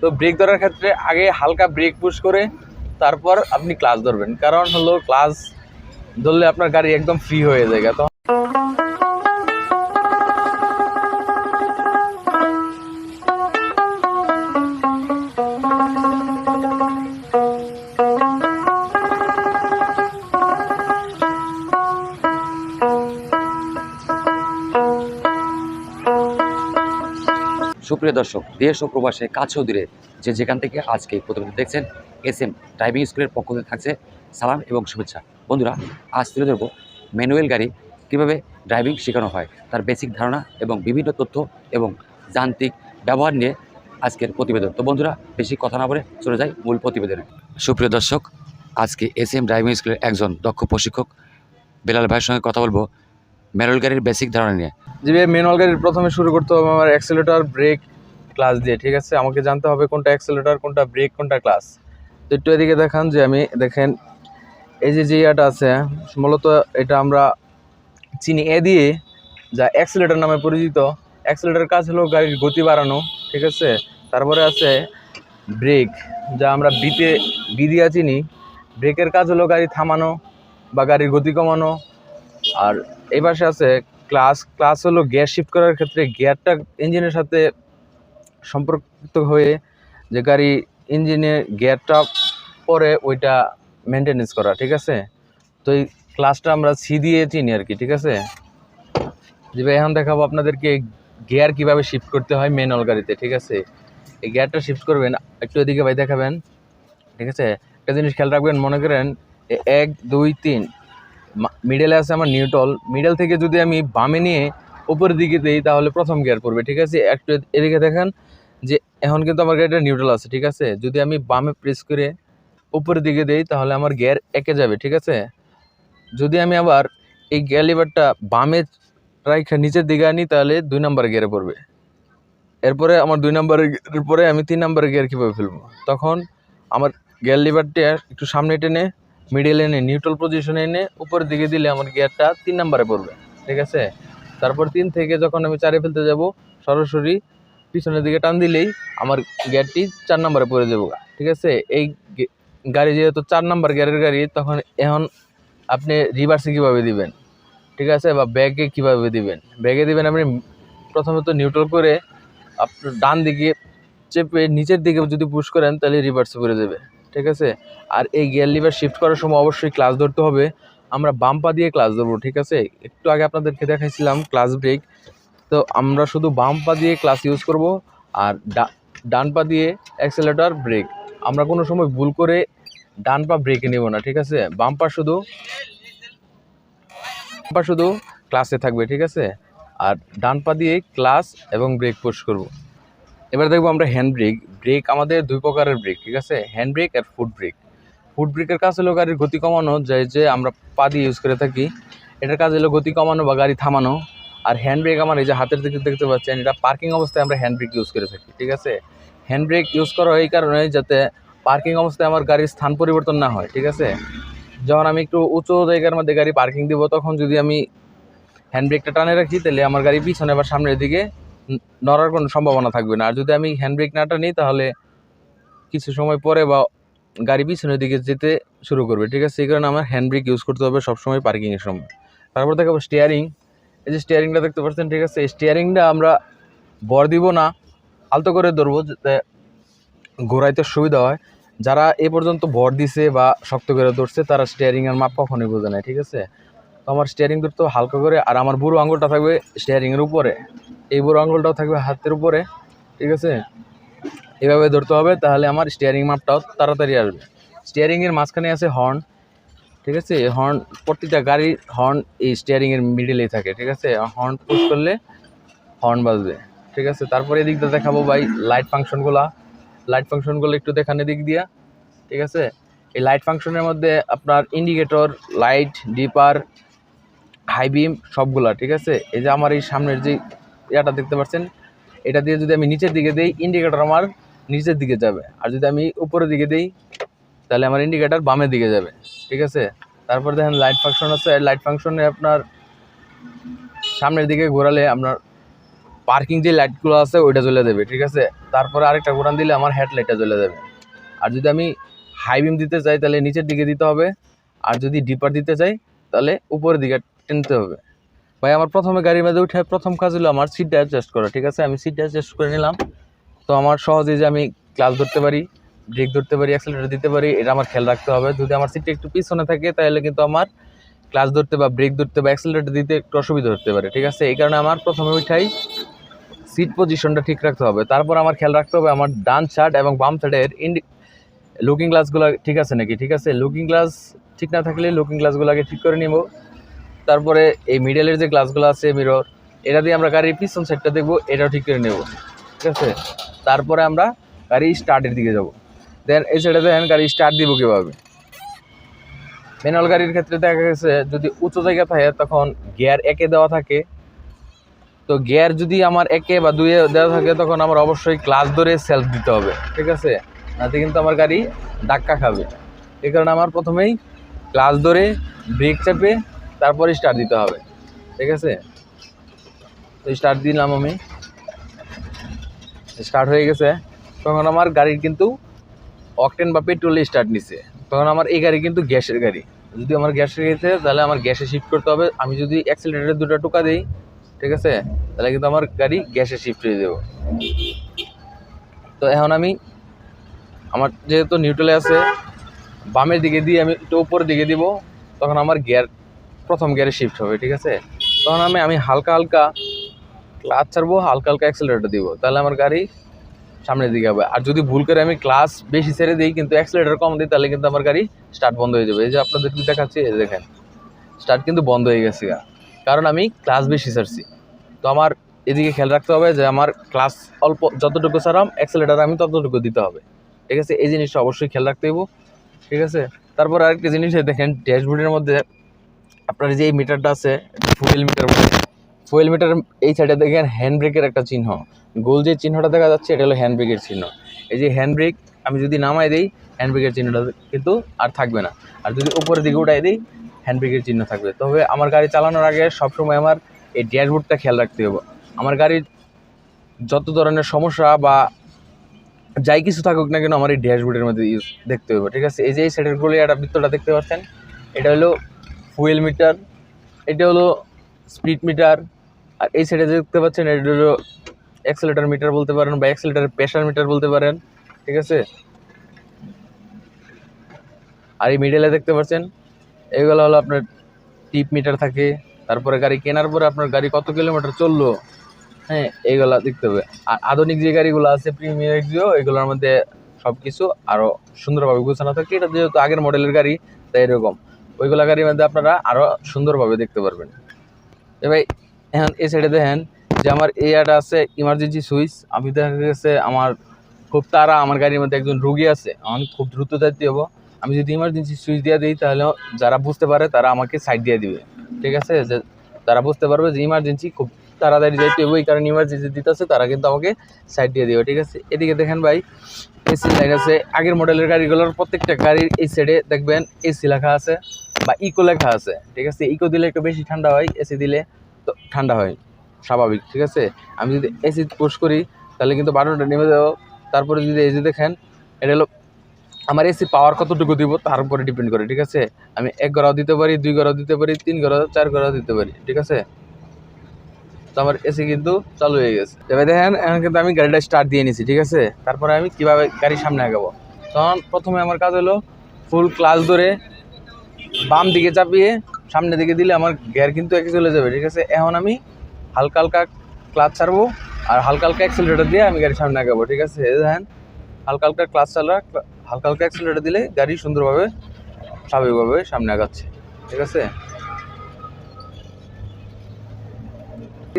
তো ব্রেক ধরার ক্ষেত্রে আগে হালকা ব্রেক পুশ করে তারপর আপনি ক্লাস ধরবেন। কারণ হলো ক্লাস ধরলে আপনার গাড়ি একদম ফ্রি হয়ে যায়। তো সুপ্রিয় দর্শক, দেশ ও প্রবাসে কাছেও দূরে যে যেখান থেকে আজকে প্রতিবেদন দেখছেন এস এম ড্রাইভিং স্কুলের পক্ষ থেকে থাকছে সালাম এবং শুভেচ্ছা। বন্ধুরা, আজ তুলে ধরবো ম্যানুয়াল গাড়ি কীভাবে ড্রাইভিং শেখানো হয়, তার বেসিক ধারণা এবং বিভিন্ন তথ্য এবং যান্ত্রিক ব্যবহার নিয়ে আজকের প্রতিবেদন। তো বন্ধুরা, বেশি কথা না বলে চলে যাই মূল প্রতিবেদনে। সুপ্রিয় দর্শক, আজকে এস এম ড্রাইভিং স্কুলের একজন দক্ষ প্রশিক্ষক, বেলাল ভাইয়ের সঙ্গে কথা বলব। ম্যানুয়াল গাড়ির বেসিক ধারণা নিয়ে। যে ম্যানুয়াল গাড়ির প্রথমে শুরু করতে হবে আমার অ্যাক্সেলেটর ব্রেক ক্লাস দিয়ে, ঠিক আছে? আমাকে জানতে হবে কোনটা অ্যাক্সেলেটর কোনটা ব্রেক কোনটা ক্লাস তো একটু এদিকে দেখান যে আমি, দেখেন, এই যে যে ইয়াটা আছে, মূলত এটা আমরা চিনি এ দিয়ে যা অ্যাক্সেলেটর নামে পরিচিত। অ্যাক্সেলেটর কাজ হলো গাড়ির গতি বাড়ানো, ঠিক আছে? তারপরে আছে ব্রেক যা আমরা বিতে বি দিয়া চিনি। ব্রেকের কাজ হলো গাড়ি থামানো বা গাড়ির গতি কমানো। আর এই পাশে আছে ক্লাস ক্লাস হলো গিয়ার শিফট করার ক্ষেত্রে গিয়ারটা ইঞ্জিনের সাথে সম্পর্কিত হয়ে যে গাড়ি ইঞ্জিনে গিয়ারটা পরে ওইটা মেনটেনেন্স করা, ঠিক আছে? তো এই ক্লাসটা আমরা সি দিয়ে চিনি আর কি, ঠিক আছে? যে ভাই, এখন দেখাবো আপনাদেরকে গিয়ার কীভাবে শিফট করতে হয় ম্যানুয়াল গাড়িতে, ঠিক আছে? এই গিয়ারটা শিফট করবেন, একটু এদিকে ভাই দেখাবেন, ঠিক আছে? একটা জিনিস খেয়াল রাখবেন, মনে করেন এক, দুই, তিন মিডলে আছে আমার নিউটল মিডল থেকে যদি আমি বামে নিয়ে উপরের দিকে দিই, তাহলে প্রথম গিয়ার পড়বে, ঠিক আছে? একটু এদিকে দেখেন যে এখন কিন্তু আমার গাড়িটা নিউট্রাল আছে, ঠিক আছে? যদি আমি বামে প্রেস করে উপরের দিকে দিই, তাহলে আমার গিয়ার একে যাবে, ঠিক আছে? যদি আমি আবার এই গিয়ার লিভারটা বামে রাইখা নিচের দিকে আনি, তাহলে দুই নাম্বার গিয়ারে পড়বে। এরপরে আমার দুই নাম্বারের পরে আমি তিন নাম্বারের গিয়ার কীভাবে ফেলব? তখন আমার গিয়ার লিভারটা একটু সামনে টেনে মিডিল এনে নিউট্রাল পজিশনে এনে উপরের দিকে দিলে আমার গিয়ারটা তিন নাম্বারে পড়বে, ঠিক আছে? তারপর তিন থেকে যখন আমি চারে ফেলতে যাব, সরাসরি পিছনের দিকে টান দিলেই আমার গিয়ারটি চার নাম্বারে পড়ে যাব ঠিক আছে? এই গাড়ি যেহেতু চার নাম্বার গিয়ারের গাড়ি, তখন এখন আপনি রিভার্সে কীভাবে দিবেন, ঠিক আছে? বা ব্যাগে কীভাবে দিবেন? ব্যাগে দিবেন আপনি প্রথমত নিউট্রাল করে আপনার ডান দিকে চেপে নিচের দিকে যদি পুশ করেন, তাহলে রিভার্সে করে দেবে ঠিক আছে? আর এই গিয়ার লিভার শিফট করার সময় অবশ্যই ক্লাস ধরতে হবে। আমরা বাম পা দিয়ে ক্লাস ধরবো, ঠিক আছে? একটু আগে আপনাদেরকে দেখাইছিলাম ক্লাস ব্রেক তো আমরা শুধু বাম পা দিয়ে ক্লাস ইউজ করব আর ডান পা দিয়ে অ্যাক্সেলেটার ব্রেক আমরা কোনো সময় ভুল করে ডান পা ব্রেকে নেব না, ঠিক আছে? বাম পা শুধু, বাম পা শুধু ক্লাসে থাকবে, ঠিক আছে? আর ডান পা দিয়ে ক্লাস এবং ব্রেক পুশ করব। এবার দেখব আমরা হ্যান্ড ব্রেক ব্রেক আমাদের দুই প্রকারের ব্রেক ঠিক আছে? হ্যান্ড ব্রেক আর ফুট ব্রেক ফুট ব্রেকের কাজ হলো গাড়ির গতি কমানো যে যে আমরা পা দিয়ে ইউজ করে থাকি। এটার কাজ হলো গতি কমানো বা গাড়ি থামানো। আর হ্যান্ড ব্রেক আমার এই যে হাতের দিকে দেখতে পাচ্ছেন, এটা পার্কিং অবস্থায় আমরা হ্যান্ড ব্রেক ইউজ করে থাকি, ঠিক আছে? হ্যান্ড ব্রেক ইউজ করা এই কারণে যাতে পার্কিং অবস্থায় আমার গাড়ির স্থান পরিবর্তন না হয়, ঠিক আছে? যখন আমি একটু উঁচু জায়গার মধ্যে গাড়ি পার্কিং দিব, তখন যদি আমি হ্যান্ড ব্রেকটা টানে রাখি, তাহলে আমার গাড়ি পিছনে বা সামনের দিকে নড়ার কোনো সম্ভাবনা থাকবে না। আর যদি আমি হ্যান্ড ব্রেক না টানি তাহলে কিছু সময় পরে বা গাড়ি পিছনের দিকে যেতে শুরু করবে, ঠিক আছে? এই কারণে আমার হ্যান্ড ব্রেক ইউজ করতে হবে সবসময় পার্কিংয়ের সময়। তারপর দেখাবো স্টিয়ারিং এই যে স্টিয়ারিংটা দেখতে পাচ্ছেন, ঠিক আছে? স্টিয়ারিংটা আমরা বর দিব না, আলতো করে ধরবো যাতে ঘোরাইতে সুবিধা হয়। যারা এ পর্যন্ত ভর দিছে বা শক্ত করে ধরছে, তারা স্টিয়ারিংয়ের মাপ কখনোই বোঝে না, ঠিক আছে? তো আমার স্টিয়ারিং ধরতে হালকা করে, আর আমার বুড়ো আঙুলটা থাকবে স্টিয়ারিংয়ের উপরে। এই বুড়ো আঙুলটাও থাকবে হাতের উপরে, ঠিক আছে? এভাবে ধরতে হবে, তাহলে আমার স্টিয়ারিং মাপটাও তাড়াতাড়ি আসবে। স্টিয়ারিংয়ের মাঝখানে আছে হর্ন ঠিক আছে? হর্ন প্রতিটা গাড়ির হর্ন এই স্টিয়ারিংয়ের মিডিলেই থাকে, ঠিক আছে? হর্ন পুশ করলে হর্ন বাজবে, ঠিক আছে? তারপরে এদিক দিয়ে দেখাবো ভাই লাইট ফাংশনগুলা লাইট ফাংশনগুলো একটু দেখান এদিক দিয়া, ঠিক আছে? এই লাইট ফাংশনের মধ্যে আপনার indicator light dipper high beam সবগুলা, ঠিক আছে? এই যে আমার এই সামনের যে ইয়াটা দেখতে পাচ্ছেন। এটা দিয়ে যদি আমি নিচের দিকে দিই ইন্ডিকেটর আমার নিচের দিকে যাবে। আর যদি আমি উপরের দিকে দিই, তাহলে আমার ইন্ডিকেটর বামের দিকে যাবে। ঠিক আছে? তারপর দেখেন লাইট ফাংশন আছে। লাইট ফাংশনে আপনার সামনের দিকে ঘোরালে আপনার পার্কিং যে লাইটগুলো আছে, ওইটা জ্বলে দেবে। ঠিক আছে? তারপরে আরেকটা ঘোরান দিলে আমার হেডলাইটটা জ্বলে যাবে আর যদি আমি হাই বিম দিতে চাই, তাহলে নিচের দিকে দিতে হবে। আর যদি ডিপার দিতে চাই, তাহলে উপরের দিকে টেনতে হবে। ভাই, আমার প্রথমে গাড়ির মধ্যে উঠে প্রথম কাজ হলো আমার সিটটা অ্যাডজাস্ট করা, ঠিক আছে? আমি সিটটা অ্যাডজাস্ট করে নিলাম। তো আমার সহজে যে আমি ক্লাস ধরতে পারি ব্রেক ধরতে পারি অ্যাক্সেলেটার দিতে পারি, এটা আমার খেয়াল রাখতে হবে। যদি আমার সিটটা একটু পিছনে থাকে, তাহলে কিন্তু আমার ক্লাস ধরতে বা ব্রেক ধরতে বা অ্যাক্সেলেটার দিতে একটু অসুবিধা হতে পারে, ঠিক আছে? এই কারণে আমার প্রথমে উঠাই সিট পজিশনটা ঠিক রাখতে হবে। তারপর আমার খেয়াল রাখতে হবে আমার ডান সাইড এবং বাম সাইডের ইন্ডি লুকিং গ্লাসগুলো ঠিক আছে নাকি? ঠিক আছে? লুকিং গ্লাস ঠিক না থাকলে লুকিং গ্লাসগুলো আগে ঠিক করে নিব। তারপরে এই মিডলের যে গ্লাসগুলো আছে মিরর এটা দিয়ে আমরা গাড়ির পিছন সাইডটা দেখব, এটাও ঠিক করে নেব। ঠিক আছে? তারপরে আমরা গাড়ি স্টার্টের দিকে যাব। দেন এই সাইডে দেখেন গাড়ি স্টার্ট দিব কীভাবে? ম্যানুয়াল গাড়ির ক্ষেত্রে দেখা গেছে, যদি উঁচু জায়গা থাকে, তখন গিয়ার একে দেওয়া থাকে। তো গিয়ার যদি আমার একে বা দুয়ে দেওয়া থাকে, তখন আমার অবশ্যই ক্লাস ধরে সেলফ দিতে হবে। ঠিক আছে? নাতে কিন্তু আমার গাড়ি ধাক্কা খাবে। এই কারণে আমার প্রথমেই ক্লাস ধরে ব্রেক চাপে তারপরে স্টার্ট দিতে হবে, ঠিক আছে? তো স্টার্ট দিলাম আমি। স্টার্ট হয়ে গেছে। তখন আমার গাড়ির কিন্তু অকটেন বা পেট্রোলে স্টার্ট নিছে। তখন আমার এই গাড়ি কিন্তু গ্যাসের গাড়ি। যদি আমার গ্যাসের গাড়িতে, তাহলে আমার গ্যাসে শিফট করতে হবে। আমি যদি অ্যাক্সিলেটারে দুটো টোকা দিই, ঠিক আছে? তাহলে কিন্তু আমার গাড়ি গ্যাসে শিফট হয়ে যাব। তো এখন আমি আমার যেহেতু নিউট্রালে আছে, বামের দিকে দিয়ে আমি একটু উপরের দিকে দিব, তখন আমার গিয়ার প্রথম গিয়ারে শিফট হবে, ঠিক আছে? তখন আমি আমি হালকা হালকা ক্লাচ ছাড়বো, হালকা হালকা অ্যাক্সেলারেটর দিব। তাহলে আমার গাড়ি সামনের দিকে হবে। আর যদি ভুল করে আমি ক্লাস বেশি ছেড়ে দিই, কিন্তু অ্যাক্সেলেটার কম দিই, তাহলে কিন্তু আমার গাড়ি স্টার্ট বন্ধ হয়ে যাবে। এই যে আপনাদের দেখাচ্ছি, এই দেখেন স্টার্ট কিন্তু বন্ধ হয়ে গেছে। কারণ আমি ক্লাস বেশি ছাড়ছি। তো আমার এদিকে খেয়াল রাখতে হবে যে আমার ক্লাস অল্প, যতটুকু ছাড়াম অ্যাক্সেলেটার আমি ততটুকু দিতে হবে। ঠিক আছে? এই জিনিসটা অবশ্যই খেয়াল রাখতে হইব। ঠিক আছে? তারপর আরেকটা জিনিস দেখেন ড্যাশবোর্ডের মধ্যে আপনার যে এই মিটারটা আছে, ফুয়েল মিটার ফুয়েল মিটার এই সাইডে দেখেন হ্যান্ড ব্রেকের একটা চিহ্ন। গোল যে চিহ্নটা দেখা যাচ্ছে, এটা হলো হ্যান্ড ব্রেকের চিহ্ন। এই যে হ্যান্ড ব্রেক আমি যদি নামাই দিই হ্যান্ড ব্রেকের চিহ্নটা কিন্তু আর থাকবে না। আর যদি উপরের দিকে উঠাই দিই হ্যান্ড ব্রেকের চিহ্ন থাকবে। তবে আমার গাড়ি চালানোর আগে সবসময় আমার এই ড্যাশবোর্ডটা খেয়াল রাখতে হবে। আমার গাড়ির যত ধরনের সমস্যা বা যাই কিছু থাকুক না কেন, আমার এই ড্যাশবোর্ডের মধ্যে ইউজ দেখতে হবে, ঠিক আছে? এই যে এই সাইডেরগুলো একটা বৃত্তটা দেখতে পাচ্ছেন, এটা হলো ফুয়েল মিটার, এটা হলো স্পিড মিটার, আর এই সাইডে দেখতে পাচ্ছেন, এটা হলো অ্যাক্সেলেটার মিটার বলতে পারেন বা অ্যাক্সেলেটার প্রেশার মিটার বলতে পারেন, ঠিক আছে? আর এই মিডলে দেখতে পাচ্ছেন, এগুলো হলো আপনার টিপ মিটার থাকে, তারপরে গাড়ি কেনার পরে আপনার গাড়ি কত কিলোমিটার চলল হ্যাঁ এইগুলা দেখতে হবে। আর আধুনিক যে গাড়িগুলো আছে প্রিমিয়ার এক্সিও এগুলোর মধ্যে সব কিছু আরও সুন্দরভাবে গোছানো থাকে, এটা যেহেতু আগের মডেলের গাড়ি, তাই এরকম। ওইগুলা গাড়ির মধ্যে আপনারা আরও সুন্দরভাবে দেখতে পারবেন। এবার এখন এই সাইডে দেখেন যে আমার এই একটা আছে ইমার্জেন্সি সুইচ আমি দেখা গেছে আমার খুব তারা আমার গাড়ির মধ্যে একজন রুগী আছে, আমি খুব দ্রুত যাইতে হব আমি যদি ইমার্জেন্সি সুইচ দিয়ে দিই, তাহলে যারা বুঝতে পারে তারা আমাকে সাইড দিয়ে দিবে, ঠিক আছে? যে তারা বুঝতে পারবে যে ইমার্জেন্সি খুব তাড়াতাড়ি যাইতে হবে এই কারণে ইমার্জেন্সি দিতেছে, তারা কিন্তু আমাকে সাইড দিয়ে দিবে, ঠিক আছে? এদিকে দেখেন ভাই এসি লাইন আছে। আগের মডেলের গাড়িগুলোর প্রত্যেকটা গাড়ির এই সাইডে দেখবেন এসি লেখা আছে। বা ইকো লেখা আছে, ঠিক আছে? ইকো দিলে একটু বেশি ঠান্ডা হয় এসি দিলে তো ঠান্ডা হয়, স্বাভাবিক, ঠিক আছে? আমি যদি এসি পুশ করি, তাহলে কিন্তু বাটনটা নেমে যাব। তারপরে যদি যে দেখেন, এটা হলো আমার এসি পাওয়ার কতটুকু দিব, তার উপরে ডিপেন্ড করে, ঠিক আছে? আমি এক গড়াও দিতে পারি, দুই গড়াও দিতে পারি, তিন গড়াও, চার গড়াও দিতে পারি, ঠিক আছে? তো আমার এসি কিন্তু চালু হয়ে গেছে। এবার দেখেন, এখন কিন্তু আমি গাড়িটা স্টার্ট দিয়ে নিছি, ঠিক আছে? তারপরে আমি কীভাবে গাড়ির সামনে আগাবো? তখন প্রথমে আমার কাজ হলো ফুল ক্লাস ধরে বাম দিকে চাপিয়ে সামনের দিকে দিলে আমার গিয়ার কিন্তু একে চলে যাবে, ঠিক আছে? এখন আমি হালকা হালকা ক্লাচ ছাড়বো আর হালকা হালকা অ্যাক্সিলেটার দিয়ে আমি গাড়ির সামনে আগাবো, ঠিক আছে? দেখেন, হালকা হালকা ক্লাচ চালা, হালকা হালকা অ্যাক্সিলেটার দিলে গাড়ি সুন্দরভাবে, স্বাভাবিকভাবে সামনে আগাচ্ছে, ঠিক আছে?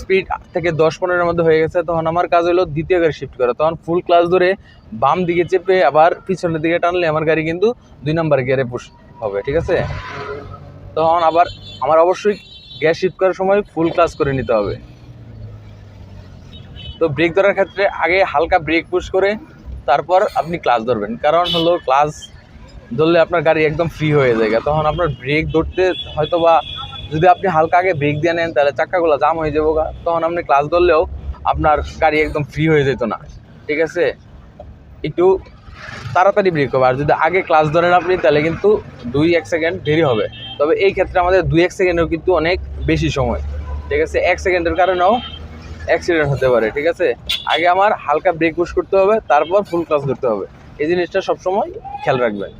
স্পিড থেকে দশ পনেরোর মধ্যে হয়ে গেছে, তখন আমার কাজ হলো দ্বিতীয় গাড়ি শিফট করা। তখন ফুল ক্লাস ধরে বাম দিকে চেপে আবার পিছনের দিকে টানলে আমার গাড়ি কিন্তু দুই নম্বর গিয়ারে পুশ হবে, ঠিক আছে? তখন আবার আমার অবশ্যই গ্যাস শিফট করার সময় ফুল ক্লাস করে নিতে হবে। তো ব্রেক ধরার ক্ষেত্রে আগে হালকা ব্রেক পুশ করে তারপর আপনি ক্লাস ধরবেন। কারণ হলো ক্লাস ধরলে আপনার গাড়ি একদম ফ্রি হয়ে যায়। তখন আপনার ব্রেক ধরতে হয়তো বা যদি আপনি হালকা আগে ব্রেক দিয়ে নেন, তাহলে চাক্কাগুলো জাম হয়ে যাব। তখন আপনি ক্লাস ধরলেও আপনার গাড়ি একদম ফ্রি হয়ে যেত না, ঠিক আছে? একটু তাড়াতাড়ি ব্রেক হবে। আর যদি আগে ক্লাস ধরেন আপনি, তাহলে কিন্তু দুই এক সেকেন্ড দেরি হবে। তবে এই ক্ষেত্রে আমাদের দুই এক সেকেন্ডেও কিন্তু অনেক বেশি সময়। ঠিক আছে? এক সেকেন্ডের কারণেও অ্যাক্সিডেন্ট হতে পারে, ঠিক আছে? আগে আমার হালকা ব্রেক পুশ করতে হবে, তারপর ফুল ক্লাস ধরতে হবে। এই জিনিসটা সবসময় খেয়াল রাখবেন।